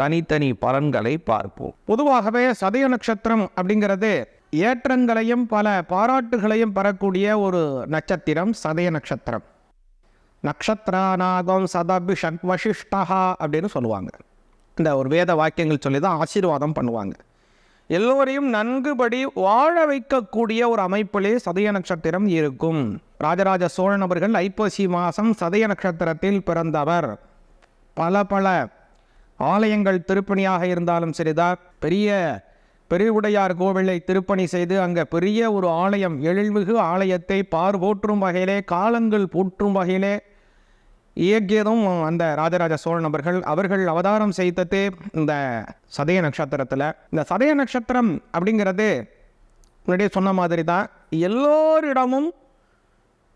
தனித்தனி பலன்களை பார்ப்போம். பொதுவாகவே சதய நட்சத்திரம் அப்படிங்கிறது ஏற்றங்களையும் பல பாராட்டுகளையும் பெறக்கூடிய ஒரு நட்சத்திரம் சதய நட்சத்திரம். நக்ஷத்ராநாகம் சதபி ஷட்வசிஷ்டா அப்படின்னு சொல்லுவாங்க. இந்த ஒரு வேத வாக்கியங்கள் சொல்லி தான் ஆசீர்வாதம் பண்ணுவாங்க. எல்லோரையும் நன்குபடி வாழ வைக்கக்கூடிய ஒரு அமைப்பிலே சதய நட்சத்திரம் இருக்கும். ராஜராஜ சோழன் அவர்கள் ஐப்பசி மாதம் சதய நட்சத்திரத்தில் பிறந்தவர். பல பல ஆலயங்கள் திருப்பணியாக இருந்தாலும் சரிதான். பெரிய பெருவுடையார் கோவிலை திருப்பணி செய்து அங்கே பெரிய ஒரு ஆலயம் எழில்மிகு ஆலயத்தை பார்வோற்றும் வகையிலே காலங்கள் போற்றும் வகையிலே இயக்கியதும் அந்த ராஜராஜ சோழன் அவர்கள். அவர்கள் அவதாரம் செய்ததே இந்த சதய நட்சத்திரத்தில். இந்த சதய நட்சத்திரம் அப்படிங்கிறது முன்னாடியே சொன்ன மாதிரி தான் எல்லோரிடமும்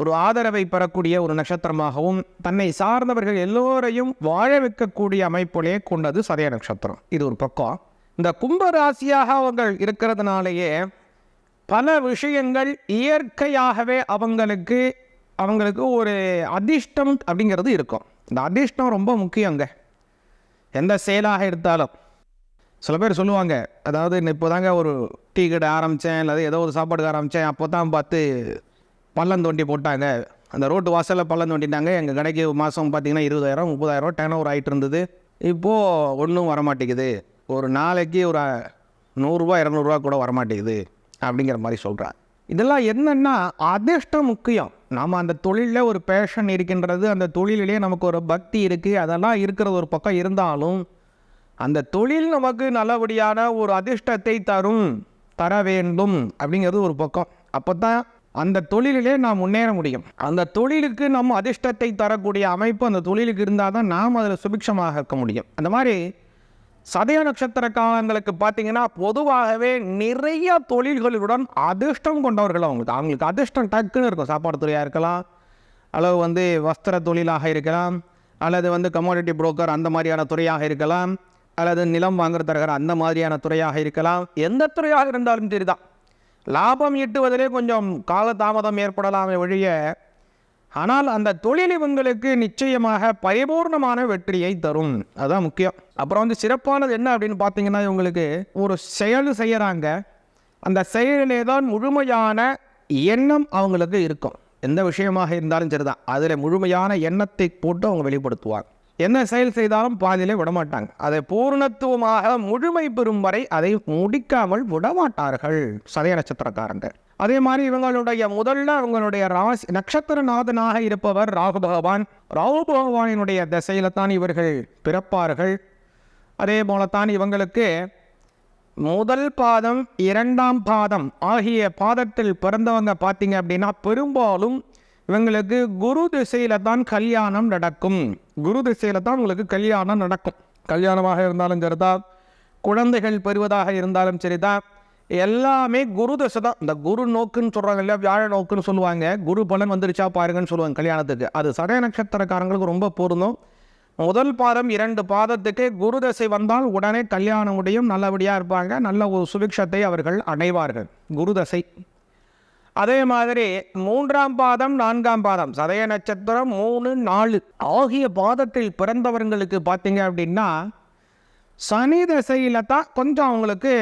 ஒரு ஆதரவை பெறக்கூடிய ஒரு நட்சத்திரமாகவும் தன்னை சார்ந்தவர்கள் எல்லோரையும் வாழ வைக்கக்கூடிய அமைப்பிலே கொண்டது சதய நட்சத்திரம். இது ஒரு பக்கம். இந்த கும்ப ராசியாக அவங்கள் இருக்கிறதுனாலேயே பல விஷயங்கள் இயற்கையாகவே அவங்களுக்கு அவங்களுக்கு ஒரு அதிர்ஷ்டம் அப்படிங்கிறது இருக்கும். இந்த அதிர்ஷ்டம் ரொம்ப முக்கியங்க. எந்த செயலாக எடுத்தாலும். சில பேர் சொல்லுவாங்க அதாவது இப்போ தாங்க ஒரு டீ கடை ஆரம்பித்தேன் அல்லது ஏதோ ஒரு சாப்பாடுக்கு ஆரம்பித்தேன் அப்போ தான் பார்த்து பள்ளம் தோண்டி போட்டாங்க. அந்த ரோட்டு வாசலில் பள்ளம் தோண்டிட்டாங்க. எங்கள் கடைக்கு மாதம் பார்த்தீங்கன்னா இருபதாயிரம் முப்பதாயிரம் டேன் ஓவர் ஆகிட்டு இருந்தது. இப்போது ஒன்றும் வரமாட்டேங்குது. ஒரு நாளைக்கு ஒரு நூறுரூவா இரநூறுவா கூட வரமாட்டேங்குது அப்படிங்கிற மாதிரி சொல்கிறார் இதெல்லாம் என்னென்னா அதிர்ஷ்டம் முக்கியம். நாம் அந்த தொழிலில் ஒரு பேஷன் இருக்கின்றது அந்த தொழிலிலே நமக்கு ஒரு பக்தி இருக்குது அதெல்லாம் இருக்கிறது ஒரு பக்கம் இருந்தாலும் அந்த தொழில் நமக்கு நல்லபடியான ஒரு அதிர்ஷ்டத்தை தரும் தர வேண்டும் அப்படிங்கிறது ஒரு பக்கம். அப்போ தான் அந்த தொழிலிலே நாம் முன்னேற முடியும். அந்த தொழிலுக்கு நம்ம அதிர்ஷ்டத்தை தரக்கூடிய அமைப்பு அந்த தொழிலுக்கு இருந்தால் தான் நாம் அதில் சுபிக்ஷமாக இருக்க முடியும். அந்த மாதிரி சதய நட்சத்திர காலங்களுக்கு பார்த்தீங்கன்னா பொதுவாகவே நிறைய தொழில்களுடன் அதிர்ஷ்டம் கொண்டவர்கள் அவங்களுக்கு அவங்களுக்கு அதிர்ஷ்டம் டக்குன்னு இருக்கும். சாப்பாடு துறையாக இருக்கலாம் அல்லது வந்து வஸ்திர தொழிலாக இருக்கலாம் அல்லது வந்து கமாடிட்டி புரோக்கர் அந்த மாதிரியான துறையாக இருக்கலாம் அல்லது நிலம் வாங்குற தரகர் அந்த மாதிரியான துறையாக இருக்கலாம். எந்த துறையாக இருந்தாலும் சரிதான். லாபம் ஈட்டுவதிலே கொஞ்சம் காலதாமதம் ஏற்படலாமே ஒழிய ஆனால் அந்த தொழில் இவங்களுக்கு நிச்சயமாக பரிபூர்ணமான வெற்றியை தரும். அதுதான் முக்கியம். அப்புறம் வந்து சிறப்பானது என்ன அப்படின்னு பார்த்தீங்கன்னா இவங்களுக்கு ஒரு செயல் செய்கிறாங்க அந்த செயலிலே தான் முழுமையான எண்ணம் அவங்களுக்கு இருக்கும். எந்த விஷயமாக இருந்தாலும் சரிதான். அதில் முழுமையான எண்ணத்தை போட்டு அவங்க வெளிப்படுத்துவாங்க. என்ன செயல் செய்தாலும் பாதியிலே விடமாட்டாங்க. அதை பூர்ணத்துவமாக முழுமை பெறும் வரை அதை முடிக்காமல் விடமாட்டார்கள் சதய நட்சத்திரக்காரங்க அதே மாதிரி இவங்களுடைய முதல்ல அவங்களுடைய ராசி நட்சத்திரநாதனாக இருப்பவர் ராகு பகவான். ராகு பகவானினுடைய திசையில தான் இவர்கள் பிறப்பார்கள். அதே போலத்தான் இவங்களுக்கு முதல் பாதம் இரண்டாம் பாதம் ஆகிய பாதத்தில் பிறந்தவங்க பார்த்தீங்க அப்படின்னா பெரும்பாலும் இவங்களுக்கு குரு திசையில தான் கல்யாணம் நடக்கும். குரு திசையில் தான் உங்களுக்கு கல்யாணம் நடக்கும். கல்யாணமாக இருந்தாலும் சரிதான். குழந்தைகள் பெறுவதாக இருந்தாலும் சரிதான். எல்லாமே குரு தசை தான். இந்த குரு நோக்குன்னு சொல்கிறாங்க இல்லையா? வியாழ நோக்குன்னு சொல்லுவாங்க. குரு பலன் வந்துருச்சா பாருங்கன்னு சொல்லுவாங்க கல்யாணத்துக்கு. அது சடய நட்சத்திரக்காரங்களுக்கு ரொம்ப பொருந்தும். முதல் பாதம் இரண்டு பாதத்துக்கு குரு தசை வந்தால் உடனே கல்யாணம் உடையும் நல்லபடியாக இருப்பாங்க. நல்ல ஒரு சுபிக்ஷத்தை அவர்கள் அடைவார்கள். குரு தசை. அதே மாதிரி மூன்றாம் பாதம் நான்காம் பாதம் சதய நட்சத்திரம் மூணு நாலு ஆகிய பாதத்தில் பிறந்தவர்களுக்கு பார்த்தீங்க அப்படின்னா சனி தசையில் தான் கொஞ்சம் அவங்களுக்கு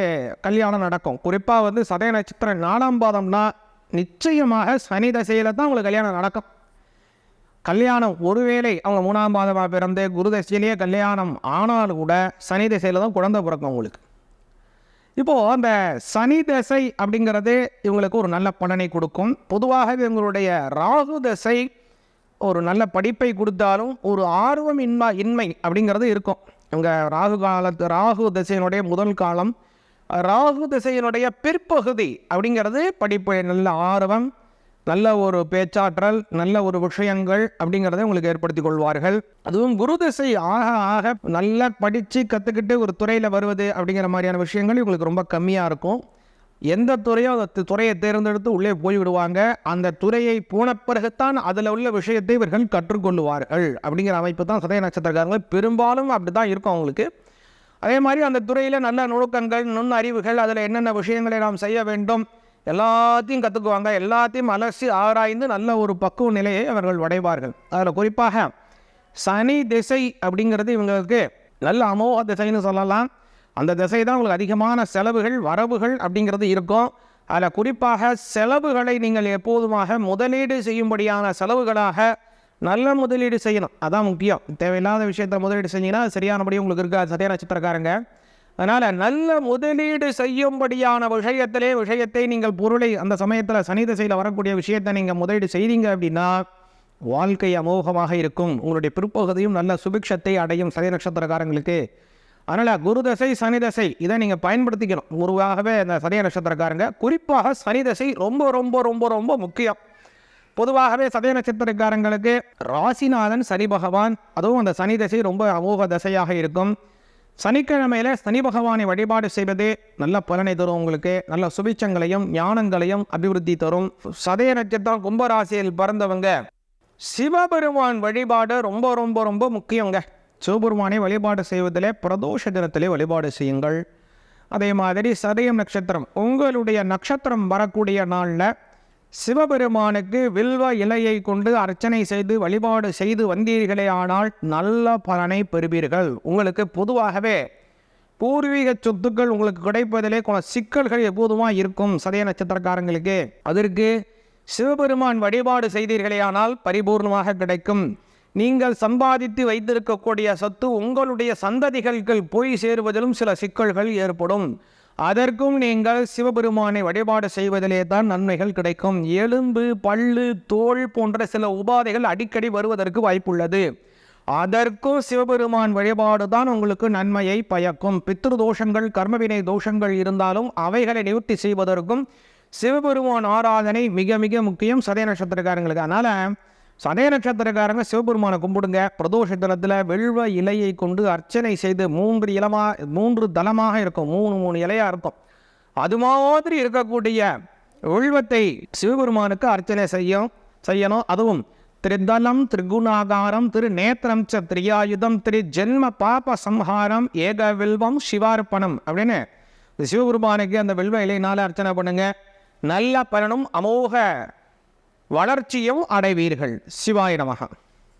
கல்யாணம் நடக்கும். குறிப்பாக வந்து சதய நட்சத்திரம் நாலாம் பாதம்னா நிச்சயமாக சனி தசையில் தான் அவங்களுக்கு கல்யாணம் நடக்கும். கல்யாணம் ஒருவேளை அவங்க மூணாம் பாதமாக பிறந்து குரு தசையிலேயே கல்யாணம் ஆனாலும் கூட சனி தசையில் தான் குழந்தை பிறக்கும் அவங்களுக்கு. இப்போது அந்த சனி தசை அப்படிங்கிறது இவங்களுக்கு ஒரு நல்ல பலனை கொடுக்கும். பொதுவாகவே இவங்களுடைய ராகு தசை ஒரு நல்ல படிப்பை கொடுத்தாலும் ஒரு ஆர்வம் இன்மை இன்மை அப்படிங்கிறது இருக்கும். இவங்க ராகு காலத்து ராகு திசையினுடைய முதல் காலம் ராகு திசையினுடைய பிற்பகுதி அப்படிங்கிறது படிப்பு நல்ல ஆர்வம் நல்ல ஒரு பேச்சாற்றல் நல்ல ஒரு விஷயங்கள் அப்படிங்கிறத உங்களுக்கு ஏற்படுத்தி கொள்வார்கள். அதுவும் குரு திசை ஆக ஆக நல்லா படித்து கற்றுக்கிட்டு ஒரு துறையில் வருவது அப்படிங்கிற மாதிரியான விஷயங்கள் இவங்களுக்கு ரொம்ப கம்மியாக இருக்கும். எந்த துறையோ அந்த துறையை தேர்ந்தெடுத்து உள்ளே போய் விடுவாங்க அந்த துறையை போன பிறகுத்தான் அதில் உள்ள விஷயத்தை இவர்கள் கற்றுக்கொள்ளுவார்கள் அப்படிங்கிற அமைப்பு தான் சதய நட்சத்திரக்காரங்க பெரும்பாலும் அப்படி தான் இருக்கும் அவங்களுக்கு. அதே மாதிரி அந்த துறையில் நல்ல நுணுக்கங்கள் நுண்ணறிவுகள் அதில் என்னென்ன விஷயங்களை நாம் செய்ய வேண்டும் எல்லாத்தையும் கற்றுக்குவாங்க எல்லாத்தையும் அலசி ஆராய்ந்து நல்ல ஒரு பக்குவ நிலையை அவர்கள் அடைவார்கள். அதில் குறிப்பாக சனி திசை அப்படிங்கிறது இவங்களுக்கு நல்ல அமோக திசைன்னு சொல்லலாம். அந்த திசை தான் உங்களுக்கு அதிகமான செலவுகள் வரவுகள் அப்படிங்கிறது இருக்கும். அதில் குறிப்பாக செலவுகளை நீங்கள் எப்போதுமாக முதலீடு செய்யும்படியான செலவுகளாக நல்ல முதலீடு செய்யணும். அதான் முக்கியம். தேவையில்லாத விஷயத்தை முதலீடு செஞ்சீங்கன்னா சரியானபடியும் சரியானபடி உங்களுக்கு இருக்காது. சரியான நட்சத்திரக்காரங்க. அதனால் நல்ல முதலீடு செய்யும்படியான விஷயத்திலே விஷயத்தை நீங்கள் பொருளை அந்த சமயத்தில் சனி திசையில் வரக்கூடிய விஷயத்தை நீங்கள் முதலீடு செய்தீங்க அப்படின்னா வாழ்க்கை அமோகமாக இருக்கும். உங்களுடைய பிற்பகுதியும் நல்ல சுபிக்ஷத்தை அடையும் சனி நட்சத்திரக்காரங்களுக்கு. அதனால் குருதசை சனிதசை சனி தசை இதை நீங்கள் பயன்படுத்திக்கணும். உருவாகவே இந்த சதய நட்சத்திரக்காரங்க குறிப்பாக சனி தசை ரொம்ப ரொம்ப ரொம்ப ரொம்ப முக்கியம். பொதுவாகவே சதய நட்சத்திரக்காரங்களுக்கு ராசிநாதன் சனி பகவான் அதுவும் அந்த சனி தசை ரொம்ப அமோக தசையாக இருக்கும். சனிக்கிழமையில சனி பகவானை வழிபாடு செய்வது நல்ல பலனை தரும் உங்களுக்கு. நல்ல சுபிச்சங்களையும் ஞானங்களையும் அபிவிருத்தி தரும். சதய நட்சத்திரம் கும்பராசியில் பிறந்தவங்க சிவபெருமான் வழிபாடு ரொம்ப ரொம்ப ரொம்ப முக்கியங்க. சிவபெருமானை வழிபாடு செய்வதிலே பிரதோஷ தினத்திலே வழிபாடு செய்யுங்கள். அதே மாதிரி சதயம் நட்சத்திரம் உங்களுடைய நட்சத்திரம் வரக்கூடிய நாளில் சிவபெருமானுக்கு வில்வ இலையை கொண்டு அர்ச்சனை செய்து வழிபாடு செய்து வந்தீர்களே ஆனால் நல்ல பலனை பெறுவீர்கள். உங்களுக்கு பொதுவாகவே பூர்வீக சொத்துக்கள் உங்களுக்கு கிடைப்பதிலே கொஞ்சம் சிக்கல்கள் எப்போதுமா இருக்கும் சதய நட்சத்திரக்காரங்களுக்கு. அதற்கு சிவபெருமான் வழிபாடு செய்தீர்களேயானால் பரிபூர்ணமாக கிடைக்கும். நீங்கள் சம்பாதித்து வைத்திருக்கக்கூடிய சொத்து உங்களுடைய சந்ததிகளுக்கு போய் சேருவதிலும் சில சிக்கல்கள் ஏற்படும். அதற்கும் நீங்கள் சிவபெருமானை வழிபாடு செய்வதிலே தான் நன்மைகள் கிடைக்கும். எலும்பு பல்லு தோல் போன்ற சில உபாதைகள் அடிக்கடி வருவதற்கு வாய்ப்புள்ளது. அதற்கும் சிவபெருமான் வழிபாடு தான் உங்களுக்கு நன்மையை பயக்கும். பித்ரு தோஷங்கள் கர்மவினை தோஷங்கள் இருந்தாலும் அவைகளை நிவர்த்தி செய்வதற்கும் சிவபெருமான் ஆராதனை மிக மிக முக்கியம். சதய நட்சத்திரக்காரங்களுக்கு. அதனால் சதய நட்சத்திரக்காரங்க சிவபெருமானை கும்பிடுங்க. பிரதோஷ தலத்தில் வெள்வ இலையை கொண்டு அர்ச்சனை செய்து மூன்று இலமா மூன்று தளமாக இருக்கும். மூணு மூணு இலையாக இருக்கும். அது மாதிரி இருக்கக்கூடிய வெள்வத்தை சிவபெருமானுக்கு அர்ச்சனை செய்யும் செய்யணும். அதுவும் திருதலம் திரிகுணாகாரம் திரு நேத்திரம் ச திரியாயுதம் திரு ஜென்ம பாப சம்ஹாரம் ஏக வில்வம் சிவார்ப்பணம் அப்படின்னு சிவபெருமானுக்கு அந்த வில்வ இலையினால அர்ச்சனை பண்ணுங்க. நல்ல பலனும் அமோக வளர்ச்சியும் அடைவீர்கள். சிவாய நமகா.